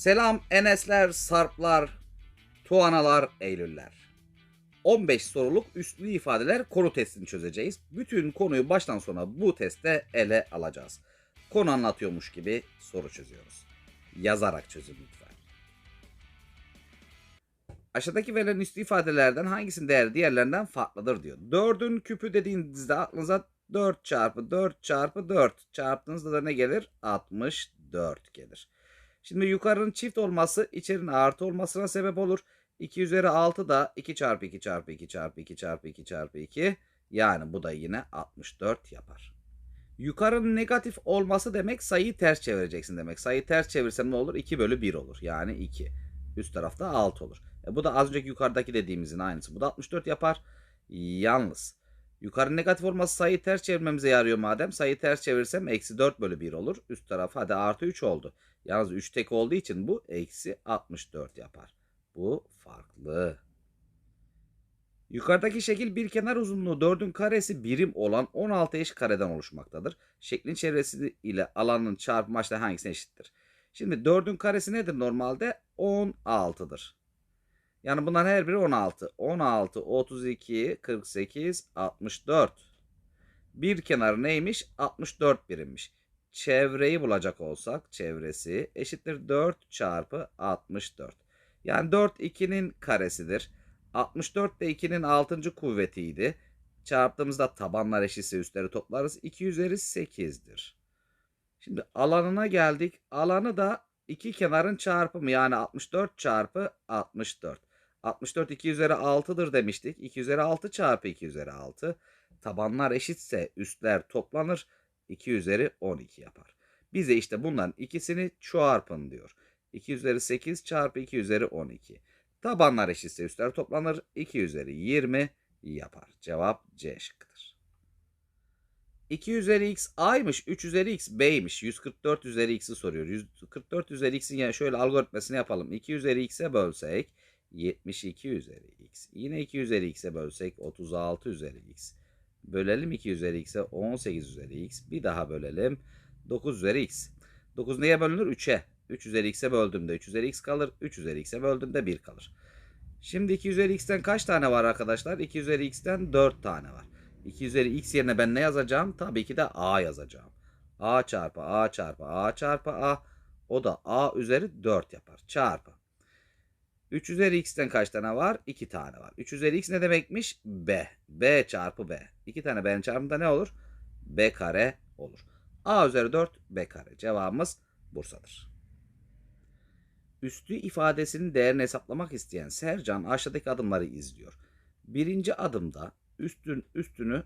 Selam Enesler, Sarplar, Tuanalar, Eylüller. 15 soruluk üstlü ifadeler konu testini çözeceğiz. Bütün konuyu baştan sona bu testte ele alacağız. Konu anlatıyormuş gibi soru çözüyoruz. Yazarak çözün lütfen. Aşağıdaki verilen üslü ifadelerden hangisinin değeri diğerlerinden farklıdır diyor. 4'ün küpü dediğinizde aklınıza 4 çarpı 4 çarpı 4 çarptığınızda da ne gelir? 64 gelir. Şimdi yukarının çift olması içerinin artı olmasına sebep olur. 2 üzeri 6 da 2 çarpı 2 çarpı 2 çarpı 2 çarpı 2 çarpı 2. Yani bu da yine 64 yapar. Yukarının negatif olması demek sayıyı ters çevireceksin demek. Sayıyı ters çevirsem ne olur? 2 bölü 1 olur. Yani 2. Üst tarafta 6 olur. E bu da az önceki yukarıdaki dediğimizin aynısı. Bu da 64 yapar. Yalnız yukarı negatif olması sayıyı ters çevirmemize yarıyor madem. Sayıyı ters çevirsem eksi 4 bölü 1 olur. Üst taraf hadi artı 3 oldu. Yalnız 3 tek olduğu için bu eksi 64 yapar. Bu farklı. Yukarıdaki şekil bir kenar uzunluğu 4'ün karesi birim olan 16 eş kareden oluşmaktadır. Şeklin çevresi ile alanın çarpımı açıları hangisine eşittir? Şimdi 4'ün karesi nedir normalde? 16'dır. Yani bunların her biri 16. 16, 32, 48, 64. Bir kenarı neymiş? 64 birimmiş. Çevreyi bulacak olsak çevresi eşittir 4 çarpı 64. Yani 4 2'nin karesidir. 64 de 2'nin 6. kuvvetiydi. Çarptığımızda tabanlar eşitse üstleri toplarız. 2 üzeri 8'dir. Şimdi alanına geldik. Alanı da iki kenarın çarpımı yani 64 çarpı 64. 64 2 üzeri 6'dır demiştik. 2 üzeri 6 çarpı 2 üzeri 6. Tabanlar eşitse üstler toplanır. 2 üzeri 12 yapar. Bize işte bunların ikisini çarpın diyor. 2 üzeri 8 çarpı 2 üzeri 12. Tabanlar eşitse üstler toplanır. 2 üzeri 20 yapar. Cevap C şıkkıdır. 2 üzeri x a'ymış. 3 üzeri x b'ymiş. 144 üzeri x'i soruyor. 144 üzeri x'in yani şöyle algoritmasını yapalım. 2 üzeri x'e bölsek 72 üzeri x. Yine 2 üzeri x'e bölsek 36 üzeri x. Bölelim 2 üzeri x'e 18 üzeri x. Bir daha bölelim. 9 üzeri x. 9 neye bölünür? 3'e. 3 üzeri x'e böldüğümde 3 üzeri x kalır. 3 üzeri x'e böldüğümde 1 kalır. Şimdi 2 üzeri x'ten kaç tane var arkadaşlar? 2 üzeri x'ten 4 tane var. 2 üzeri x yerine ben ne yazacağım? Tabii ki de a yazacağım. a çarpı a çarpı a çarpı a. O da a üzeri 4 yapar. Çarpı. 3 üzeri x'ten kaç tane var? 2 tane var. 3 üzeri x ne demekmiş? b. b çarpı b. 2 tane b'nin çarpımında ne olur? b kare olur. a üzeri 4 b kare. Cevabımız Bursa'dır. Üstü ifadesinin değerini hesaplamak isteyen Sercan aşağıdaki adımları izliyor. Birinci adımda üstün üstünü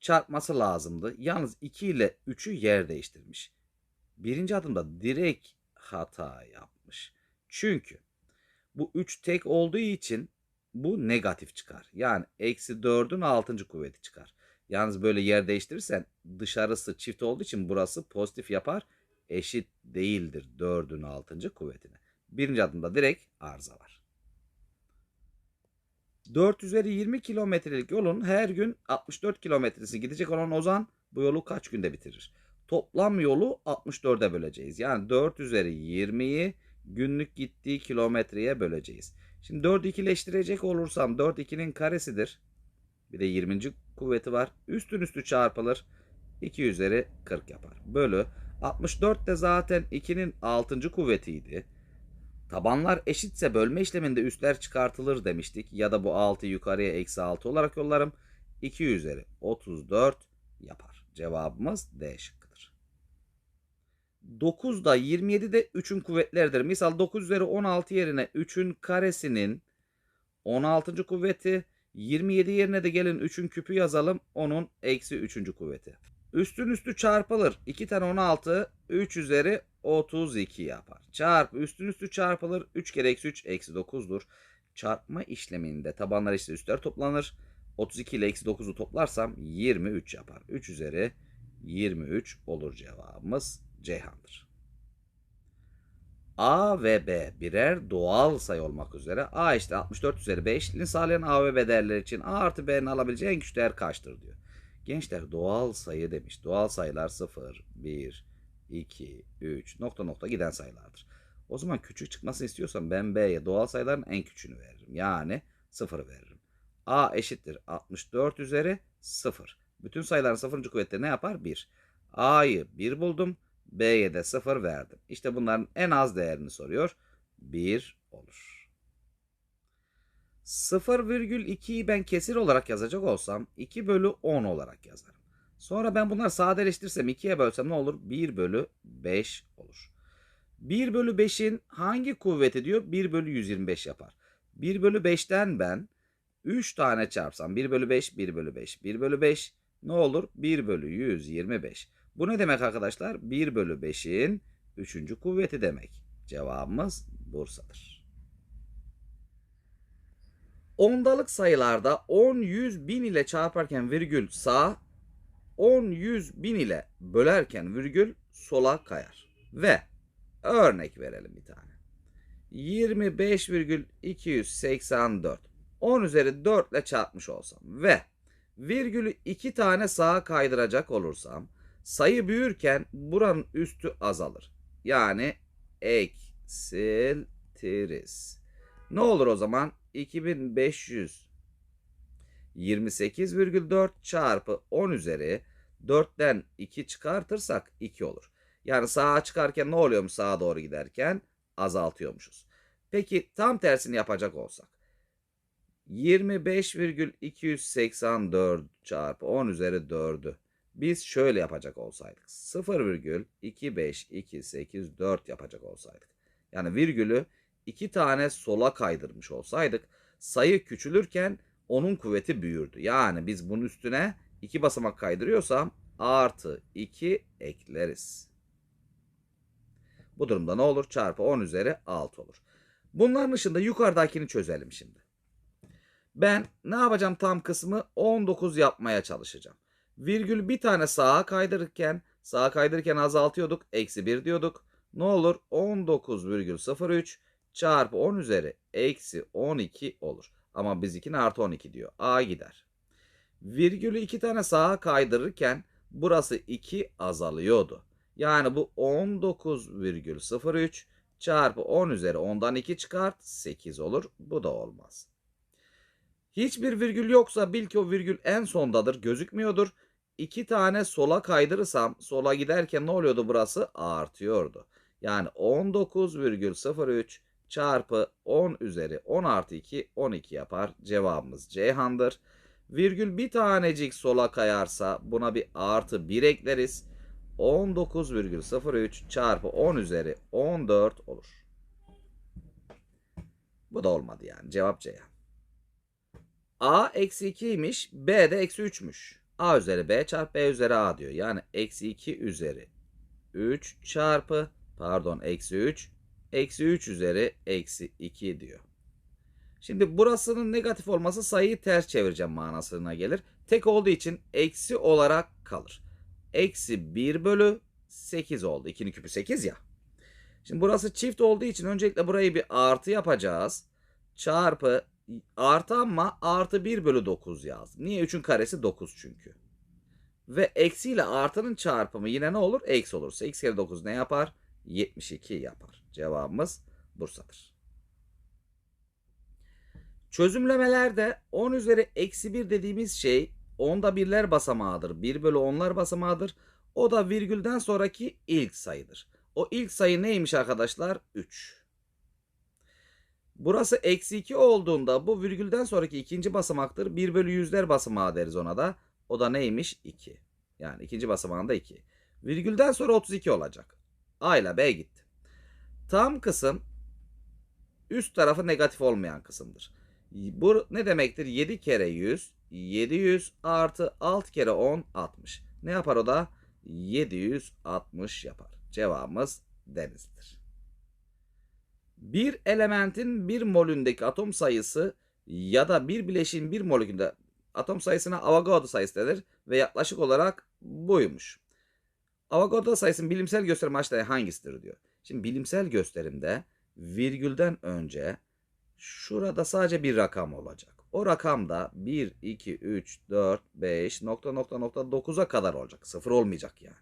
çarpması lazımdı. Yalnız 2 ile 3'ü yer değiştirmiş. Birinci adımda direkt hata yapmış. Çünkü bu 3 tek olduğu için bu negatif çıkar. Yani eksi 4'ün 6. kuvveti çıkar. Yalnız böyle yer değiştirirsen dışarısı çift olduğu için burası pozitif yapar. Eşit değildir 4'ün 6. kuvvetine. Birinci adımda direkt arıza var. 4 üzeri 20 kilometrelik yolun her gün 64 kilometresi gidecek olan Ozan bu yolu kaç günde bitirir? Toplam yolu 64'e böleceğiz. Yani 4 üzeri 20'yi günlük gittiği kilometreye böleceğiz. Şimdi 4'ü ikileştirecek olursam 4 2'nin karesidir. Bir de 20. kuvveti var. Üstün üstü çarpılır. 2 üzeri 40 yapar. Bölü 64 de zaten 2'nin 6. kuvvetiydi. Tabanlar eşitse bölme işleminde üstler çıkartılır demiştik. Ya da bu 6 yukarıya eksi 6 olarak yollarım. 2 üzeri 34 yapar. Cevabımız D şıkkıdır. 9 da 27 de 3'ün kuvvetleridir. Misal 9 üzeri 16 yerine 3'ün karesinin 16. kuvveti 27 yerine de gelin 3'ün küpü yazalım. Onun eksi 3. kuvveti. Üstün üstü çarpılır. 2 tane 16 3 üzeri 32 yapar. Çarp üstün üstü çarpılır. 3 kere eksi 3 eksi 9'dur. Çarpma işleminde tabanlar işte üstler toplanır. 32 ile eksi 9'u toplarsam 23 yapar. 3 üzeri 23 olur cevabımız Ceyhan'dır. A ve B birer doğal sayı olmak üzere A işte 64 üzeri 5 eşitliğini sağlayan A ve B değerleri için A artı B'nin alabileceği en küçük değer kaçtır diyor. Gençler doğal sayı demiş. Doğal sayılar 0, 1, 2, 3 nokta nokta giden sayılardır. O zaman küçük çıkmasını istiyorsam ben B'ye doğal sayıların en küçüğünü veririm. Yani 0 veririm. A eşittir 64 üzeri 0. Bütün sayıların sıfırıncı kuvvetleri ne yapar? 1. A'yı 1 buldum. B'ye de 0 verdim. İşte bunların en az değerini soruyor. 1 olur. 0,2'yi ben kesir olarak yazacak olsam 2 bölü 10 olarak yazarım. Sonra ben bunları sadeleştirsem 2'ye bölsem ne olur? 1 bölü 5 olur. 1 bölü 5'in hangi kuvveti diyor? 1 bölü 125 yapar. 1 bölü 5'ten ben 3 tane çarpsam 1 bölü 5, 1 bölü 5, 1 bölü 5 ne olur? 1 bölü 125. Bu ne demek arkadaşlar? 1 bölü 5'in 3. kuvveti demek. Cevabımız Bursa'dır. Ondalık sayılarda 10, 100, 1000 ile çarparken virgül sağ, 10, 100, 1000 ile bölerken virgül sola kayar. Ve örnek verelim bir tane. 25,284 10 üzeri 4 ile çarpmış olsam ve virgülü 2 tane sağa kaydıracak olursam sayı büyürken buranın üstü azalır. Yani eksiltiriz. Ne olur o zaman? 2528,4 çarpı 10 üzeri 4'ten 2 çıkartırsak 2 olur. Yani sağa çıkarken ne oluyormuş sağa doğru giderken? Azaltıyormuşuz. Peki tam tersini yapacak olsak. 25,284 çarpı 10 üzeri 4'ü biz şöyle yapacak olsaydık. 0,25284 yapacak olsaydık. Yani virgülü iki tane sola kaydırmış olsaydık sayı küçülürken onun kuvveti büyürdü. Yani biz bunun üstüne iki basamak kaydırıyorsam artı 2 ekleriz. Bu durumda ne olur? Çarpı 10 üzeri 6 olur. Bunların dışında yukarıdakini çözelim şimdi. Ben ne yapacağım tam kısmı 19 yapmaya çalışacağım. Virgül bir tane sağa kaydırırken sağa kaydırırken azaltıyorduk. Eksi 1 diyorduk. Ne olur? 19,03 çarpı 10 üzeri eksi 12 olur. Ama bizimkine artı 12 diyor. A gider. Virgülü iki tane sağa kaydırırken burası 2 azalıyordu. Yani bu 19,03 çarpı 10 üzeri 10'dan 2 çıkart 8 olur. Bu da olmaz. Hiçbir virgül yoksa bil ki o virgül en sondadır gözükmüyordur. İki tane sola kaydırırsam sola giderken ne oluyordu burası? Artıyordu. Yani 19,03 çarpı 10 üzeri 10 artı 2 12 yapar. Cevabımız Ceyhan'dır. Virgül bir tanecik sola kayarsa buna bir artı 1 ekleriz. 19,03 çarpı 10 üzeri 14 olur. Bu da olmadı yani. Cevap Ceyhan. A eksi 2'ymiş. B de eksi 3'müş. A üzeri B çarpı B üzeri A diyor. Yani eksi 2 üzeri 3 çarpı pardon eksi 3 eksi 3 üzeri eksi 2 diyor. Şimdi burasının negatif olması sayıyı ters çevireceğim manasına gelir. Tek olduğu için eksi olarak kalır. Eksi 1 bölü 8 oldu. 2'nin küpü 8 ya. Şimdi burası çift olduğu için öncelikle burayı bir artı yapacağız. Çarpı artı ama artı 1 bölü 9 yazdım. Niye? 3'ün karesi 9 çünkü. Ve eksi ile artının çarpımı yine ne olur? Eksi olur. 8 kere 9 ne yapar? 72 yapar. Cevabımız Bursa'dır. Çözümlemelerde 10 üzeri eksi 1 dediğimiz şey onda birler basamağıdır. 1 bölü onlar basamağıdır. O da virgülden sonraki ilk sayıdır. O ilk sayı neymiş arkadaşlar? 3. Burası eksi 2 olduğunda bu virgülden sonraki ikinci basamaktır. 1 bölü yüzler basamağı deriz ona da. O da neymiş? 2. Yani ikinci basamağında 2. Virgülden sonra 32 olacak. A ile B gitti. Tam kısım üst tarafı negatif olmayan kısımdır. Bu ne demektir? 7 kere 100, 700 artı 6 kere 10, 60. Ne yapar o da? 760 yapar. Cevabımız denizdir. Bir elementin bir molündeki atom sayısı ya da bir bileşiğin bir molekülünde atom sayısına Avogadro sayısı denir ve yaklaşık olarak buymuş. Avogadro sayısının bilimsel gösterim aşağıya hangisidir diyor. Şimdi bilimsel gösterimde virgülden önce şurada sadece bir rakam olacak. O rakam da 1, 2, 3, 4, 5 nokta nokta nokta 9'a kadar olacak. Sıfır olmayacak yani.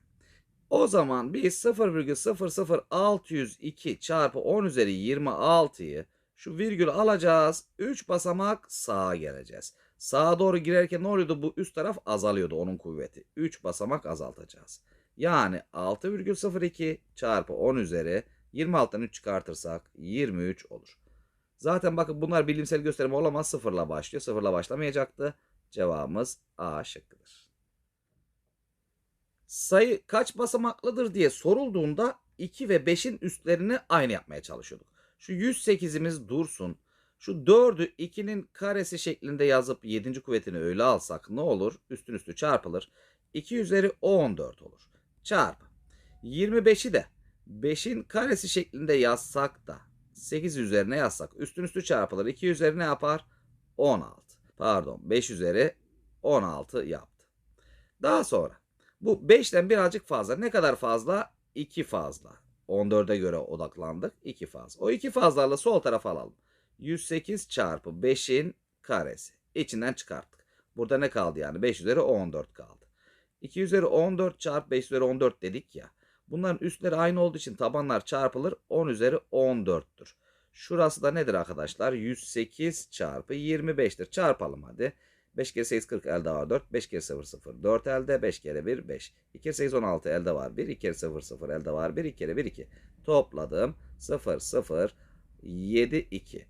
O zaman biz 0,00602 çarpı 10 üzeri 26'yı şu virgülü alacağız. 3 basamak sağa geleceğiz. Sağa doğru girerken ne oluyordu? Bu üst taraf azalıyordu onun kuvveti. 3 basamak azaltacağız. Yani 6,02 çarpı 10 üzeri 26'dan 3 çıkartırsak 23 olur. Zaten bakın bunlar bilimsel gösterim olamaz. Sıfırla başlıyor. Sıfırla başlamayacaktı. Cevabımız A şıkkıdır. Sayı kaç basamaklıdır diye sorulduğunda 2 ve 5'in üstlerini aynı yapmaya çalışıyorduk. Şu 108'imiz dursun. Şu 4'ü 2'nin karesi şeklinde yazıp 7. kuvvetini öyle alsak ne olur? Üstün üstü çarpılır. 2 üzeri 14 olur. Çarpı. 25'i de 5'in karesi şeklinde yazsak da 8 üzerine yazsak üstün üstü çarpılır. 2 üzeri ne yapar? 16. Pardon 5 üzeri 16 yaptı. Daha sonra bu 5'ten birazcık fazla. Ne kadar fazla? 2 fazla. 14'e göre odaklandık. 2 fazla. O 2 fazlarla sol tarafa alalım. 108 çarpı 5'in karesi. İçinden çıkarttık. Burada ne kaldı yani? 5 üzeri 14 kaldı. 2 üzeri 14 çarpı 5 üzeri 14 dedik ya. Bunların üstleri aynı olduğu için tabanlar çarpılır. 10 üzeri 14'tür. Şurası da nedir arkadaşlar? 108 çarpı 25'tir. Çarpalım hadi. 5 kere 8 40 elde var 4. 5 kere 0 0 4 elde. 5 kere 1 5. 2 kere 8 16 elde var 1. 2 kere 0 0 elde var 1. 2 kere 1 2. Topladım. 0 0 7 2.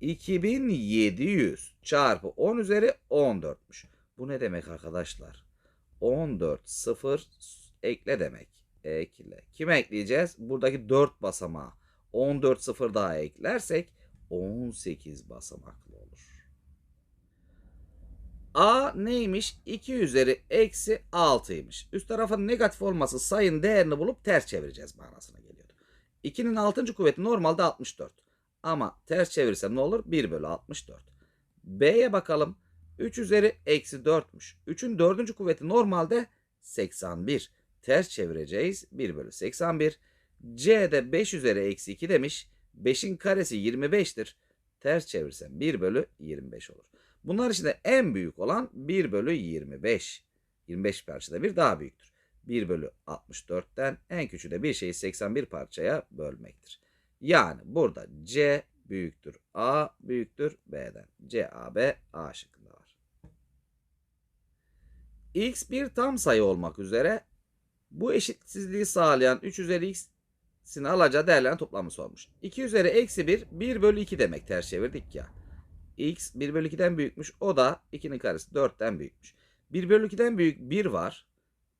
2700 çarpı 10 üzeri 14'müş. Bu ne demek arkadaşlar? 14 0 ekle demek. Ekle. Kime ekleyeceğiz? Buradaki 4 basamağı. 14 0 daha eklersek 18 basamaklı. A neymiş? 2 üzeri eksi 6'ymış. Üst tarafın negatif olması sayın değerini bulup ters çevireceğiz manasına geliyordu. 2'nin 6. kuvveti normalde 64. Ama ters çevirsem ne olur? 1 bölü 64. B'ye bakalım. 3 üzeri eksi 4'müş. 3'ün 4. kuvveti normalde 81. Ters çevireceğiz. 1 bölü 81. C'de 5 üzeri eksi 2 demiş. 5'in karesi 25'tir. Ters çevirsem 1 bölü 25 olur. Bunlar içinde en büyük olan 1 bölü 25. 25 parçada bir daha büyüktür. 1 bölü 64'ten en küçüğü de bir şeyi 81 parçaya bölmektir. Yani burada C büyüktür A büyüktür B'den. C, A, B, A şıkkında var. X bir tam sayı olmak üzere bu eşitsizliği sağlayan 3 üzeri x'in alacağı değerlerin toplamı sormuş. 2 üzeri eksi 1 1 bölü 2 demek ters çevirdik ya. X 1 bölü 2'den büyükmüş. O da 2'nin karesi 4'ten büyükmüş. 1 bölü 2'den büyük 1 var.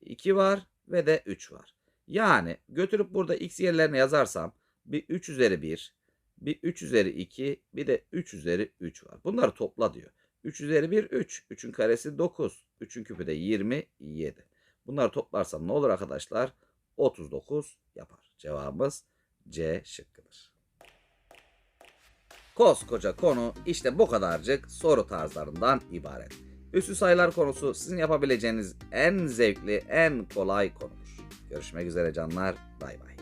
2 var ve de 3 var. Yani götürüp burada x yerlerine yazarsam bir 3 üzeri 1, bir 3 üzeri 2, bir de 3 üzeri 3 var. Bunları topla diyor. 3 üzeri 1 3. 3'ün karesi 9. 3'ün küpü de 27. Bunları toplarsam ne olur arkadaşlar? 39 yapar. Cevabımız C şıkkıdır. Koskoca konu işte bu kadarcık soru tarzlarından ibaret. Üstü sayılar konusu sizin yapabileceğiniz en zevkli, en kolay konudur. Görüşmek üzere canlar. Bay bay.